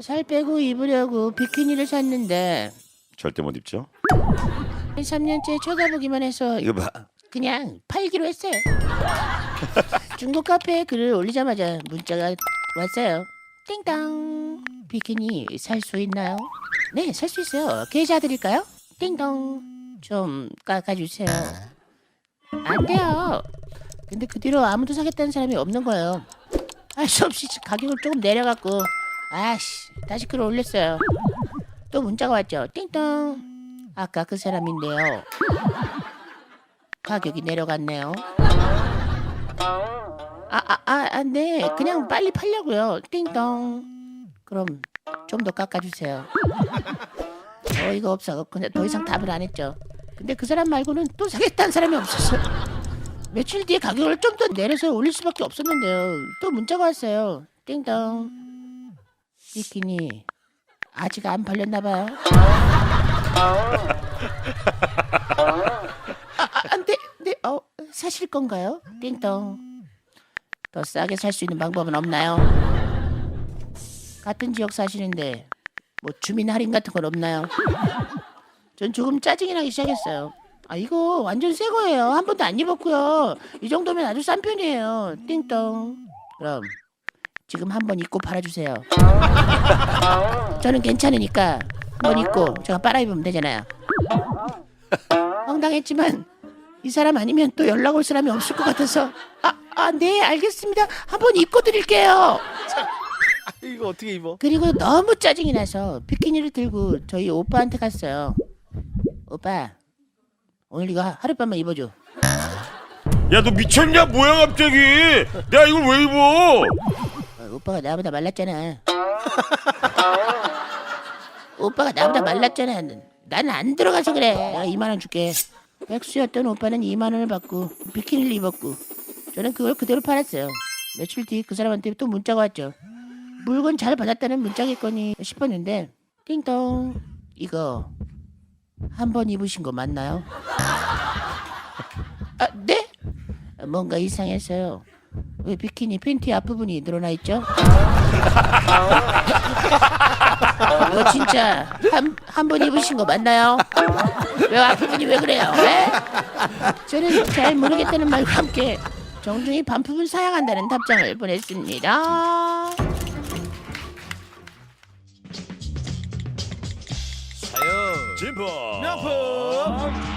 살 빼고 입으려고 비키니를 샀는데 절대 못 입죠. 3년째 쳐다보기만 해서 이거 봐. 그냥 팔기로 했어요. 중국 카페에 글을 올리자마자 문자가 왔어요. 띵동. 비키니 살 수 있나요? 네, 살 수 있어요. 계좌 드릴까요? 띵동. 좀 깎아주세요. 안 돼요. 근데 그 뒤로 아무도 사겠다는 사람이 없는 거예요. 할 수 없이 가격을 조금 내려갖고 아씨 다시 글을 올렸어요. 또 문자가 왔죠. 띵동. 아까 그 사람인데요. 가격이 내려갔네요. 아, 아, 아, 아, 네. 그냥 빨리 팔려고요. 띵동. 그럼 좀 더 깎아주세요. 어이가 없어. 근데 더 이상 답을 안 했죠. 근데 그 사람 말고는 또 사겠다는 사람이 없었어. 며칠 뒤에 가격을 좀 더 내려서 올릴 수밖에 없었는데요. 또 문자가 왔어요. 띵동. 비키니 아직 안 팔렸나. 아, 아, 안 돼. 네, 어, 사실 건가요? 띵동. 더 싸게 살 수 있는 방법은 없나요? 같은 지역 사시는데 뭐 주민 할인 같은 건 없나요? 전 조금 짜증이 나기 시작했어요. 아 이거 완전 새 거예요. 한 번도 안 입었고요. 이 정도면 아주 싼 편이에요. 띵동. 그럼 지금 한번 입고 팔아주세요. 저는 괜찮으니까 한번 입고 제가 빨아 입으면 되잖아요. 황당했지만 이 사람 아니면 또 연락 올 사람이 없을 것 같아서 아, 아, 네, 알겠습니다. 한번 입고 드릴게요. 이거 어떻게 입어? 그리고 너무 짜증이 나서 비키니를 들고 저희 오빠한테 갔어요. 오빠, 오늘 이거 하룻밤만 입어줘. 야 너 미쳤냐? 뭐야 갑자기? 내가 이걸 왜 입어? 어, 오빠가 나보다 말랐잖아. 오빠가 나보다 말랐잖아. 난 안 들어가서 그래. 내가 2만 원 줄게. 백수였던 오빠는 2만 원을 받고 비키니를 입었고 저는 그걸 그대로 팔았어요. 며칠 뒤 그 사람한테 또 문자가 왔죠. 물건 잘 받았다는 문자겠거니 싶었는데 띵동 이거 한 번 입으신 거 맞나요? 아 네? 뭔가 이상해서요. 왜 비키니 팬티 앞부분이 늘어나 있죠? 이거 진짜 한 한 번 입으신 거 맞나요? 왜 앞부분이 왜 그래요? 왜? 저는 잘 모르겠다는 말과 함께 정중히 반품을 사양한다는 답장을 보냈습니다. 사요. 진포. 명품.